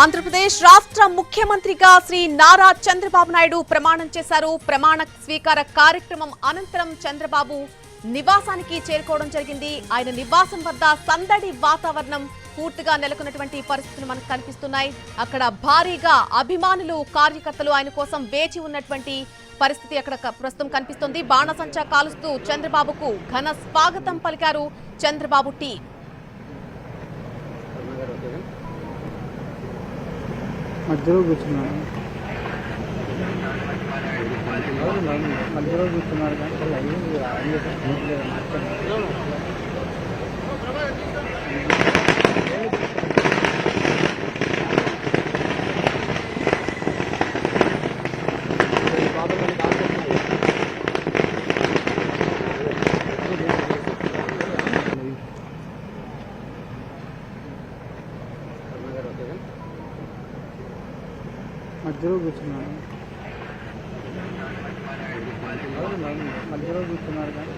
ఆంధ్రప్రదేశ్ రాష్ట్ర ముఖ్యమంత్రిగా శ్రీ నారా చంద్రబాబు నాయుడు ప్రమాణం చేశారు. ప్రమాణ స్వీకార కార్యక్రమం అనంతరం చంద్రబాబు నివాసానికి చేరుకోవడం జరిగింది. ఆయన నివాసం వద్ద సందడి వాతావరణం పూర్తిగా నెలకొన్నటువంటి పరిస్థితులు మనకు కనిపిస్తున్నాయి. అక్కడ భారీగా అభిమానులు కార్యకర్తలు ఆయన కోసం వేచి ఉన్నటువంటి పరిస్థితి అక్కడ ప్రస్తుతం కనిపిస్తుంది. బాణసంచా కాలుస్తూ చంద్రబాబుకు ఘన స్వాగతం పలికారు చంద్రబాబు టీ. మధ్యలో కూర్చున్నాను మధ్యలో కూర్చున్నారు కానీ మధ్యలో కూర్చున్నాను మధ్యలో కూర్చున్నారు కానీ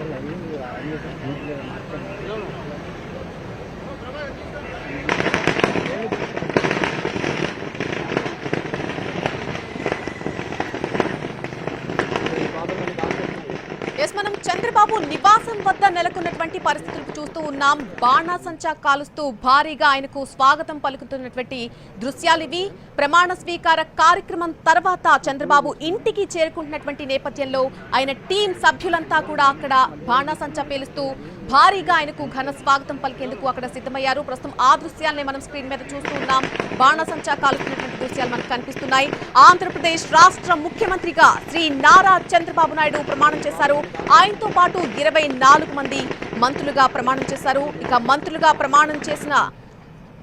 ఎస్ మనం చంద్రబాబు నివాసం వద్ద నెలకొన్నటువంటి పరిస్థితులు చూస్తూ ఉన్నాం. బాణాసంచా కాలుస్తూ భారీగా ఆయనకు స్వాగతం పలుకుతున్నటువంటి దృశ్యాలు ఇవి. ప్రమాణ స్వీకార కార్యక్రమం తర్వాత చంద్రబాబు ఇంటికి చేరుకుంటున్నటువంటి నేపథ్యంలో ఆయన టీం సభ్యులంతా కూడా అక్కడ బాణాసంచా పేలుస్తూ భారీగా ఆయనకు ఘన స్వాగతం పలికేందుకు అక్కడ సిద్ధమయ్యారు. ప్రస్తుతం ఆ దృశ్యాలనే మనం స్క్రీన్ మీద చూస్తూ ఉన్నాం. బాణాసంచా కాలుస్తున్నటువంటి దృశ్యాలు మనకు కనిపిస్తున్నాయి. ఆంధ్రప్రదేశ్ రాష్ట్ర ముఖ్యమంత్రిగా శ్రీ నారా చంద్రబాబు నాయుడు ప్రమాణం చేశారు. ఆయనతో పాటు ఇరవై నాలుగు మంది మంత్రులుగా ప్రమాణం చేశారు. ఇక మంత్రులుగా ప్రమాణం చేసిన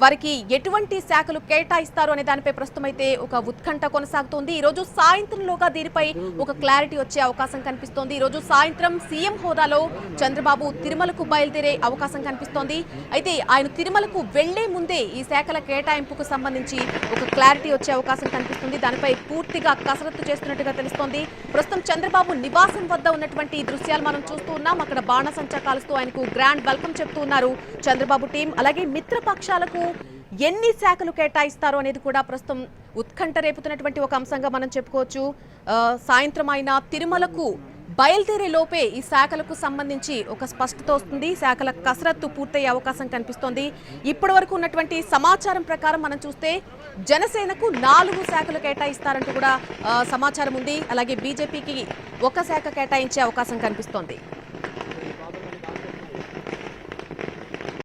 వారికి ఎటువంటి శాఖలు కేటాయిస్తారు అనే దానిపై ప్రస్తుతం అయితే ఒక ఉత్కంఠ కొనసాగుతోంది. ఈ రోజు సాయంత్రంలోగా దీనిపై ఒక క్లారిటీ వచ్చే అవకాశం కనిపిస్తోంది. ఈ రోజు సాయంత్రం సీఎం హోదాలో చంద్రబాబు తిరుమలకు బయలుదేరే అవకాశం కనిపిస్తోంది. అయితే ఆయన తిరుమలకు వెళ్ళే ముందే ఈ శాఖల కేటాయింపుకు సంబంధించి ఒక క్లారిటీ వచ్చే అవకాశం కనిపిస్తుంది. దానిపై పూర్తిగా కసరత్తు చేస్తున్నట్టుగా తెలుస్తోంది. ప్రస్తుతం చంద్రబాబు నివాసం వద్ద ఉన్నటువంటి ఈ దృశ్యాలు మనం చూస్తూ ఉన్నాం. అక్కడ బాణసంచా కాలుస్తూ ఆయనకు గ్రాండ్ వెల్కమ్ చెప్తూ ఉన్నారు చంద్రబాబు టీం. అలాగే మిత్రపక్షాలకు ఎన్ని శాఖలు కేటాయిస్తారు అనేది కూడా ప్రస్తుతం ఉత్కంఠ రేపుతున్నటువంటి ఒక అంశంగా మనం చెప్పుకోవచ్చు. సాయంత్రం అయినా తిరుమలకు బయలుదేరే లోపే ఈ శాఖలకు సంబంధించి ఒక స్పష్టత వస్తుంది. శాఖల కసరత్తు పూర్తయ్యే అవకాశం కనిపిస్తోంది. ఇప్పటి వరకు ఉన్నటువంటి సమాచారం ప్రకారం మనం చూస్తే జనసేనకు నాలుగు శాఖలు కేటాయిస్తారంటూ కూడా సమాచారం ఉంది. అలాగే బీజేపీకి ఒక శాఖ కేటాయించే అవకాశం కనిపిస్తోంది.